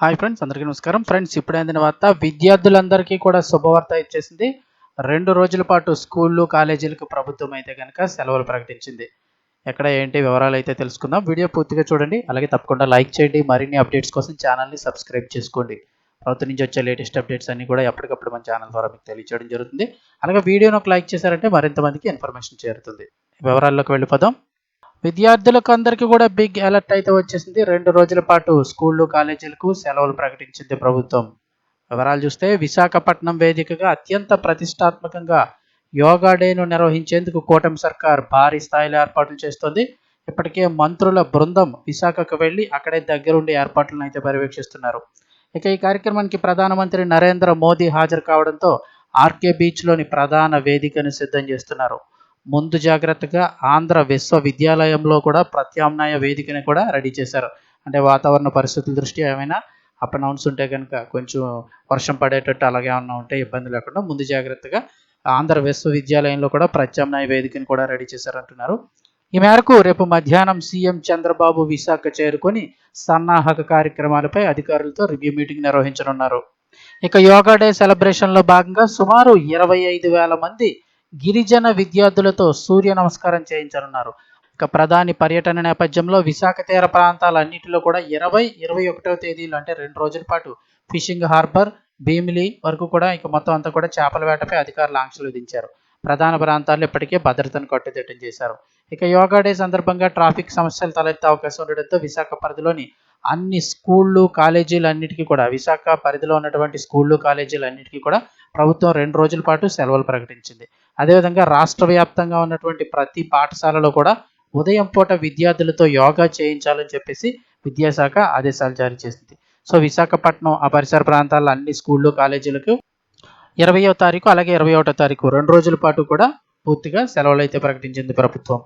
Hi friends అందరికీ నమస్కారం. Friends ఇప్పుడే అందిన వార్త విద్యార్థులందరికీ కూడా శుభవార్త ఇచ్చేసింది. రెండు రోజుల పాటు స్కూళ్ళు కాలేజీలకు ప్రభుత్వం అయితే కనుక సెలవులు ప్రకటించింది. ఎక్కడ ఏంటి వివరాలు అయితే తెలుసుకుందాం. వీడియో పూర్తిగా చూడండి. అలాగే తప్పకుండా లైక్ చేయండి. మరిన్ని అప్డేట్స్ కోసం ఛానల్ని సబ్స్క్రైబ్ చేసుకోండి. ప్రభుత్వం నుంచి వచ్చే లేటెస్ట్ అప్డేట్స్ అన్ని కూడా ఎప్పటికప్పుడు మన ఛానల్ ద్వారా మీకు తెలియజేయడం జరుగుతుంది. అలాగే వీడియోను ఒక లైక్ చేశారంటే మరింత మందికి ఇన్ఫర్మేషన్ చేరుతుంది. వివరాల్లోకి వెళ్ళిపోదాం. విద్యార్థులకు అందరికీ కూడా బిగ్ అలర్ట్ అయితే వచ్చేసింది. రెండు రోజుల పాటు స్కూళ్ళు కాలేజీలకు సెలవులు ప్రకటించింది ప్రభుత్వం. వివరాలు చూస్తే విశాఖపట్నం వేదికగా అత్యంత ప్రతిష్టాత్మకంగా యోగా డేను నిర్వహించేందుకు కూటమి సర్కార్ భారీ స్థాయిలో ఏర్పాట్లు చేస్తోంది. ఇప్పటికే మంత్రుల బృందం విశాఖకు వెళ్ళి అక్కడే దగ్గరుండి ఏర్పాట్లను అయితే పర్యవేక్షిస్తున్నారు. ఇక ఈ కార్యక్రమానికి ప్రధానమంత్రి నరేంద్ర మోదీ హాజరు కావడంతో ఆర్కే బీచ్లోని ప్రధాన వేదికను సిద్ధం చేస్తున్నారు. ముందు జాగ్రత్తగా ఆంధ్ర విశ్వవిద్యాలయంలో కూడా ప్రత్యామ్నాయ వేదికని కూడా రెడీ చేశారు. అంటే వాతావరణ పరిస్థితుల దృష్ట్యా ఏమైనా అప్ అండ్ డౌన్స్ ఉంటే కనుక కొంచెం వర్షం పడేటట్టు అలాగే ఏమన్నా ఉంటే ఇబ్బంది లేకుండా ముందు జాగ్రత్తగా ఆంధ్ర విశ్వవిద్యాలయంలో కూడా ప్రత్యామ్నాయ వేదికని కూడా రెడీ చేశారంటున్నారు. ఈ మేరకు రేపు మధ్యాహ్నం సీఎం చంద్రబాబు విశాఖ చేరుకొని సన్నాహక కార్యక్రమాలపై అధికారులతో రివ్యూ మీటింగ్ నిర్వహించనున్నారు. ఇక యోగా డే సెలబ్రేషన్లో భాగంగా సుమారు ఇరవై ఐదు వేల మంది గిరిజన విద్యార్థులతో సూర్య నమస్కారం చేయించనున్నారు. ఇక ప్రధాని పర్యటన నేపథ్యంలో విశాఖ తీర ప్రాంతాలన్నింటిలో కూడా ఇరవై ఇరవై ఒకటవ తేదీలు అంటే రెండు రోజుల పాటు ఫిషింగ్ హార్బర్ భీమిలి వరకు కూడా ఇక మొత్తం అంతా కూడా చేపల వేటపై అధికారులు ఆంక్షలు విధించారు. ప్రధాన ప్రాంతాల్లో ఇప్పటికే భద్రతను కట్టుదిట్టం చేశారు. ఇక యోగా డే సందర్భంగా ట్రాఫిక్ సమస్యలు తలెత్తే అవకాశం ఉండడంతో విశాఖ పరిధిలోని అన్ని స్కూళ్ళు కాలేజీలు అన్నిటికీ కూడా విశాఖ పరిధిలో ఉన్నటువంటి స్కూళ్ళు కాలేజీలు అన్నిటికీ కూడా ప్రభుత్వం రెండు రోజుల పాటు సెలవులు ప్రకటించింది. అదేవిధంగా రాష్ట్ర వ్యాప్తంగా ఉన్నటువంటి ప్రతి పాఠశాలలో కూడా ఉదయం పూట విద్యార్థులతో యోగా చేయించాలని చెప్పేసి విద్యాశాఖ ఆదేశాలు జారీ చేసింది. సో విశాఖపట్నం ఆ పరిసర ప్రాంతాల అన్ని స్కూళ్ళు కాలేజీలకు ఇరవయో తారీఖు అలాగే ఇరవై ఒకటో తారీఖు రెండు రోజుల పాటు కూడా పూర్తిగా సెలవులు అయితే ప్రకటించింది ప్రభుత్వం.